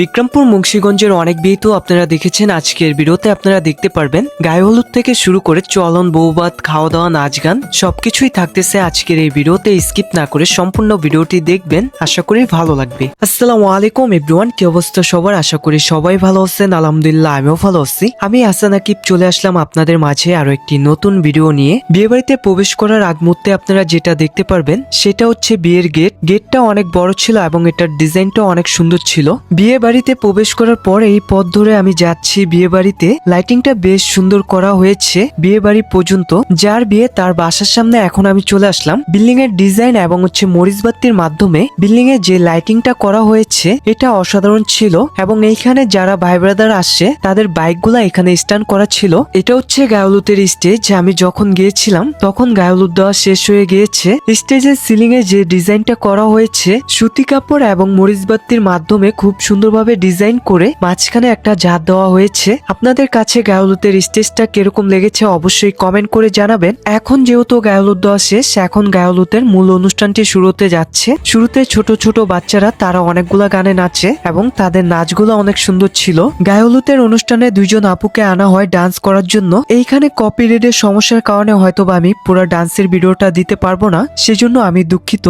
বিক্রমপুর মুন্সীগঞ্জের অনেক বিয়ে তো আপনারা দেখেছেন আজকের ভিডিওতে আপনারা দেখতে পারবেন। গায়ে হলুদ থেকে শুরু করে চলন বৌবাদ খাওয়া দাওয়া নাচ গান সবকিছুই থাকতেছে আজকের এই ভিডিওতে স্কিপ না করে সম্পূর্ণ ভিডিওটি দেখবেন, আশা করি ভালো লাগবে। আসসালামু আলাইকুম এভরিওয়ান, কি অবস্থা সবার? আশা করি সবাই ভালো আছেন, আলহামদুলিল্লাহ, আমিও ভালো আছি। আমি হাসান আকিব, চলে আসলাম আপনাদের মাঝে আরও একটি নতুন ভিডিও নিয়ে। বিয়ে বাড়িতে প্রবেশ করার আগ মুহূর্তে আপনারা যেটা দেখতে পারবেন, সেটা হচ্ছে বিয়ের গেট। গেটটা অনেক বড় ছিল এবং এটার ডিজাইনটা অনেক সুন্দর ছিল। বিয়ে বাড়িতে প্রবেশ করার পর এই পথ ধরে আমি যাচ্ছি বিয়ে বাড়িতে লাইটিংটা বেশ সুন্দর করা হয়েছে বিয়ে বাড়ি পর্যন্ত। যার বিয়ে তার বাসার সামনে এখন আমি চলে আসলাম। বিল্ডিং এর ডিজাইন এবং হচ্ছে মরিচবাতির মাধ্যমে বিল্ডিং এ যে লাইটিংটা করা হয়েছে, এটা অসাধারণ ছিল। এবং এইখানে যারা ভাই ব্রাদার আসছে, তাদের বাইকগুলা এখানে স্ট্যান্ড করা ছিল। এটা হচ্ছে গায়লুতের স্টেজ আমি যখন গিয়েছিলাম, তখন গায়লুত দেওয়া শেষ হয়ে গিয়েছে। স্টেজের সিলিং এ যে ডিজাইনটা করা হয়েছে, সুতি কাপড় এবং মরিচবাতির মাধ্যমে খুব সুন্দরভাবে ডিজাইন করে মাঝখানে একটা ঝাঁট দেওয়া হয়েছে। আপনাদের কাছে গায়লুতের স্টেজটা কীরকম লেগেছে অবশ্যই কমেন্ট করে জানাবেন। এখন যেহেতু গায়লুত দেওয়া শেষ, এখন গায়লুতের মূল অনুষ্ঠানটি শুরুতে যাচ্ছে। শুরুতে ছোট ছোট বাচ্চারা, তারা অনেকগুলা গানে নাচে এবং তাদের নাচগুলো অনেক সুন্দর ছিল। গায়লুতের অনুষ্ঠানে দুইজন আপুকে আনা হয় ডান্স করার জন্য। এইখানে কপি রেডের সমস্যার কারণে হয়তো আমি পুরো ডান্সের ভিডিওটা দিতে পারব না, সেজন্য আমি দুঃখিত।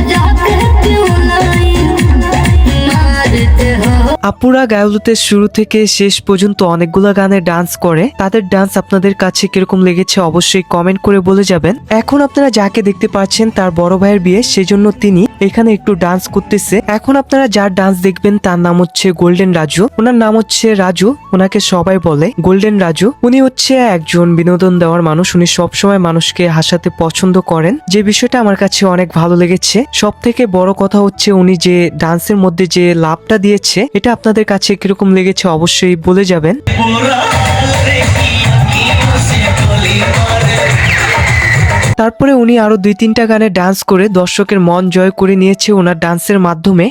सीटी बजा के क्यों আপুরা গায়লুতের শুরু থেকে শেষ পর্যন্ত অনেকগুলো গানে ডান্স করে। তাদের ডান্স আপনাদের কাছে কীরকম লেগেছে অবশ্যই কমেন্ট করে বলে যাবেন। এখন আপনারা যাকে দেখতে পাচ্ছেন তার বড় ভাইয়ের বিয়ে, সেজন্য তিনি এখানে একটু ডান্স করতেছে। এখন আপনারা যার ডান্স দেখবেন তার নাম হচ্ছে গোল্ডেন রাজু ওনার নাম হচ্ছে রাজু ওনাকে সবাই বলে গোল্ডেন রাজু উনি হচ্ছে একজন বিনোদন দেওয়ার মানুষ। উনি সবসময় মানুষকে হাসাতে পছন্দ করেন। যে বিষয়টা আমার কাছে অনেক ভালো লেগেছে। সব থেকে বড় কথা হচ্ছে উনি যে ডান্সের মধ্যে যে লাভটা দিয়েছে, এটা আপনাদের কাছে কীরকম লেগেছে অবশ্যই বলে যাবেন। তারপরে উনি আরও দুই তিনটা গানে ডান্স করে দর্শকের মন জয় করে নিয়েছে ওনার ডান্সের মাধ্যমে।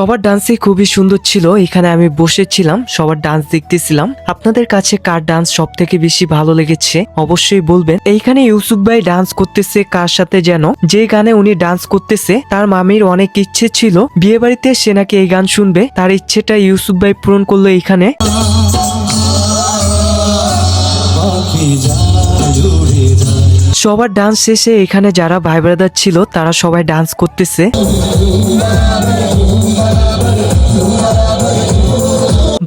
সবার ডান্সই খুবই সুন্দর ছিল, এখানে আমি বসেছিলাম, সবার ডান্স দেখতেছিলাম। আপনাদের কাছে কার ডান্স সব থেকে বেশি ভালো লেগেছে অবশ্যই বলবেন। এইখানে ইউসুফ ভাই ডান্স করতেছে কার সাথে যেন? যে গানে উনি ডান্স করতেছে, তার মামির অনেক ইচ্ছে ছিল বিয়ে বাড়িতে সে নাকি এই গান শুনবে, তার ইচ্ছেটা ইউসুফ ভাই পূরণ করল এইখানে। সবার ডান্স শেষে এখানে যারা ভাই ব্রাদার ছিল তারা সবাই ডান্স করতেছে।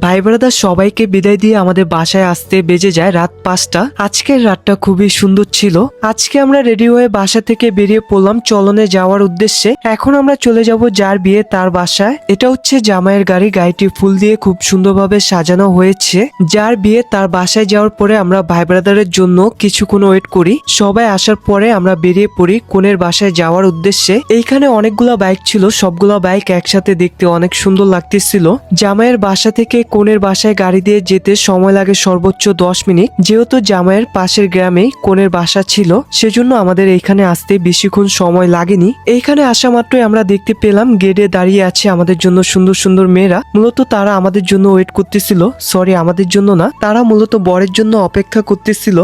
ভাই ব্রাদার সবাইকে বিদায় দিয়ে আমাদের বাসায় আসতে বেজে যায় রাত পাঁচটা। আজকের রাতটা খুবই সুন্দর ছিল। আজকে আমরা রেডি হয়ে বাসা থেকে বেরিয়ে পড়লাম চলনে যাওয়ার উদ্দেশ্যে। এখন আমরা চলে যাব যার বিয়ে তার বাসায়। এটা হচ্ছে জামাইয়ের গাড়ি। গাড়িটি ফুল দিয়ে খুব সুন্দরভাবে সাজানো হয়েছে। যার বিয়ে তার বাসায় যাওয়ার পরে আমরা ভাই ব্রাদারের জন্য কিছুক্ষণ ওয়েট করি। সবাই আসার পরে আমরা বেরিয়ে পড়ি কোনের বাসায় যাওয়ার উদ্দেশ্যে। এইখানে অনেকগুলো বাইক ছিল। সবগুলা বাইক একসাথে দেখতে অনেক সুন্দর লাগতেছিল। জামাইয়ের বাসা থেকে কোনের বাসায় গাড়ি দিয়ে যেতে সময় লাগে সর্বোচ্চ দশ মিনিট। যেহেতু জামাইয়ের পাশের গ্রামেই কোনের বাসা ছিল, সেজন্য আমাদের এইখানে আসতে বেশিক্ষণ সময় লাগেনি। এইখানে আসা মাত্রই আমরা দেখতে পেলাম, গেটে দাঁড়িয়ে আছে আমাদের জন্য সুন্দর সুন্দর মেয়েরা। মূলত তারা আমাদের জন্য ওয়েট করতেছিল। সরি, আমাদের জন্য না, তারা মূলত বরের জন্য অপেক্ষা করতেছিল।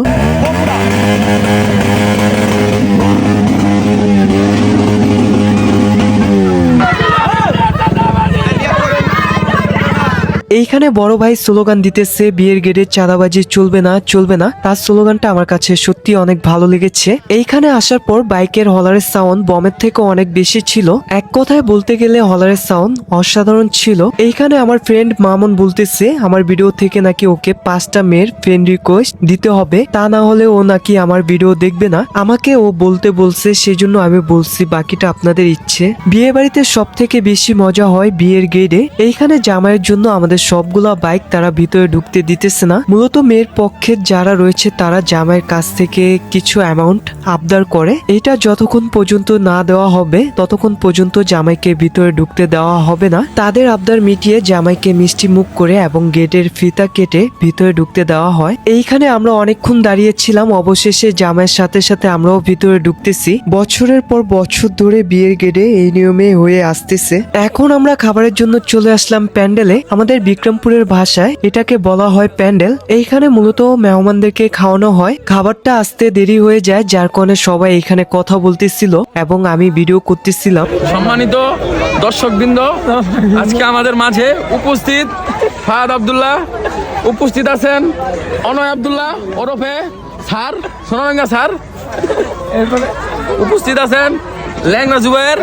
এইখানে বড় ভাই স্লোগান দিতেছে, বিয়ের গেটে চাঁদাবাজি চলবে না চলবে না। তার স্লোগানটা আমার কাছে সত্যি অনেক ভালো লেগেছে। এইখানে আসার পর বাইকের হলারের সাউন্ড বমের থেকে অনেক বেশি ছিল। এক কথায় বলতে গেলে হলারের সাউন্ড অসাধারণ ছিল। এইখানে আমার ফ্রেন্ড মামুন বলতেছে, আমার ভিডিও থেকে নাকি ওকে পাঁচটা মেয়ের ফ্রেন্ড রিকোয়েস্ট দিতে হবে। তা না হলে ও নাকি আমার ভিডিও দেখবে না। আমাকে ও বলতে বলছে, সেজন্য আমি বলছি, বাকিটা আপনাদের ইচ্ছে। বিয়ে বাড়িতে সব থেকে বেশি মজা হয় বিয়ের গেটে। এইখানে জামাইয়ের জন্য আমাদের সবগুলা বাইক তারা ভিতরে ঢুকতে দিতেছে না। মূলত মেয়ের পক্ষের যারা রয়েছে তারা জামাইয়ের কাছ থেকে কিছু অ্যামাউন্ট আবদার করে। এটা যতক্ষণ পর্যন্ত না দেওয়া হবে, ততক্ষণ পর্যন্ত জামাইকে ভিতরে ঢুকতে দেওয়া হবে না। তাদের আবদার মিটিয়ে জামাইকে মিষ্টি মুখ করে এবং গেটের ফিতা কেটে ভিতরে ঢুকতে দেওয়া হয়। এইখানে আমরা অনেকক্ষণ দাঁড়িয়েছিলাম, অবশেষে জামাইয়ের সাথে সাথে আমরাও ভিতরে ঢুকতেছি। বছরের পর বছর ধরে বিয়ের গেটে এই নিয়মে হয়ে আসতেছে। এখন আমরা খাবারের জন্য চলে আসলাম প্যান্ডেলে। আমাদের বিক্রমপুরের ভাষায় এটাকে বলা হয় প্যান্ডেল। এইখানে মূলত মেহমানদেরকে খাওয়ানো হয়। খাবারটা আসতে দেরি হয়ে যায়, যার কারণে সবাই এখানে কথা বলতেছিল এবং আমি ভিডিও করতেছিলাম। সম্মানিত দর্শকবৃন্দ, আজকে আমাদের মাঝে উপস্থিত ফায়াদ আব্দুল্লাহ উপস্থিত আছেন। অনয় আব্দুল্লাহ ওরফে স্যার, সোনারঙ্গা স্যার। উপস্থিত আছেন। ল্যাংনা জুবাইর?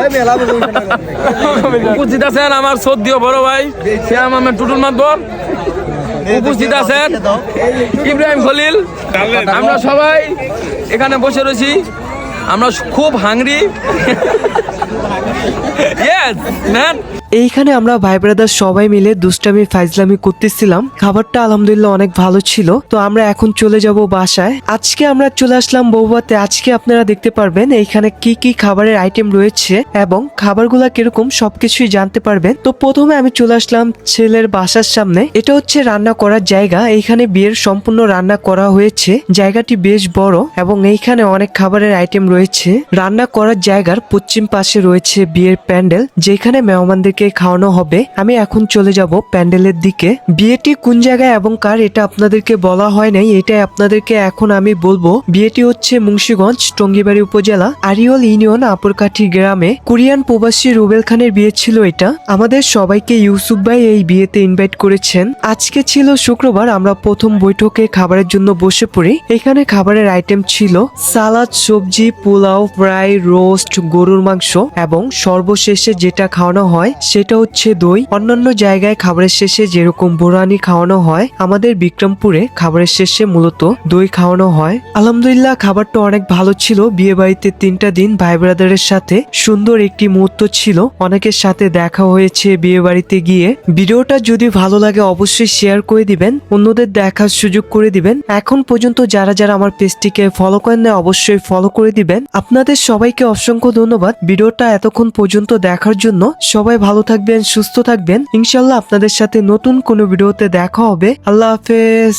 উপস্থিত আছেন আমার বড় ভাই শ্যাম আহমেদ টুটুল মাতবর। উপস্থিত আছেন ইব্রাহিম খলিল। আমরা সবাই এখানে বসে রয়েছি। আমরা খুব হাংরি এইখানে আমরা ভাই ব্রাদার সবাই মিলে দুষ্টামি, ফাইজলামি করতেছিলাম। খাবারটা আলহামদুলিল্লাহ অনেক ভালো ছিল। তো আমরা এখন চলে যাব বাসায়। আজকে আমরা চলে আসলাম বৌবাতে আজকে আপনারা দেখতে পারবেন এইখানে কি কি খাবারের আইটেম রয়েছে এবং খাবারগুলা কীরকম সবকিছুই জানতে পারবেন। তো প্রথমে আমি চলে আসলাম ছেলের বাসার সামনে। এটা হচ্ছে রান্না করার জায়গা। এইখানে বিয়ের সম্পূর্ণ রান্না করা হয়েছে। জায়গাটি বেশ বড় এবং এইখানে অনেক খাবারের আইটেম রয়েছে। রান্না করার জায়গার পশ্চিম পাশে রয়েছে বিয়ের প্যান্ডেল, যেখানে মেহমানদেরকে খাওয়ানো হবে। আমি এখন চলে যাব প্যান্ডেলের দিকে। বিয়েটি কোন জায়গায় এবং কার এটা আপনাদেরকে বলা হয় নাই, এটাই আপনাদেরকে এখন আমি বলব। বিয়েটি হচ্ছে মুন্সিগঞ্জ, টঙ্গিবাড়ি উপজেলা, আরিয়ল ইউনিয়ন, আপরকাঠি গ্রামে। কোরিয়ান প্রবাসী রুবেল খানের বিয়ে ছিল এটা। আমাদের সবাইকে ইউসুফ ভাই এই বিয়েতে ইনভাইট করেছেন। আজকে ছিল শুক্রবার, আমরা প্রথম বৈঠকে খাবারের জন্য বসে পড়ি। এখানে খাবারের আইটেম ছিল সালাদ, সবজি, পোলাও ফ্রাই রোস্ট গরুর মাংস। এবং সর্বশেষে যেটা খাওয়ানো হয়, সেটা হচ্ছে দই। অন্যান্য জায়গায় খাবারের শেষে যেরকম বোরানি খাওয়ানো হয়, আমাদের বিক্রমপুরে খাবারের শেষে মূলত দই খাওয়ানো হয়। আলহামদুলিল্লাহ, খাবারটা অনেক ভালো ছিল। বিয়ে বাড়িতে তিনটা দিন ভাই ব্রাদারের সাথে সুন্দর একটি মুহূর্ত ছিল। অনেকের সাথে দেখা হয়েছে বিয়ে বাড়িতে গিয়ে। ভিডিওটা যদি ভালো লাগে, অবশ্যই শেয়ার করে দিবেন। অন্যদের দেখার সুযোগ করে দিবেন। এখন পর্যন্ত যারা যারা আমার পেজটিকে ফলো করেন না অবশ্যই ফলো করে দিবেন। আপনাদের সবাইকে অসংখ্য ধন্যবাদ। ভিডিওটা এতক্ষণ পর্যন্ত দেখার জন্য সবাই ভালো থাকবেন, সুস্থ থাকবেন। ইনশাল্লাহ আপনাদের সাথে নতুন কোনো ভিডিওতে দেখা হবে। আল্লাহ হাফেজ।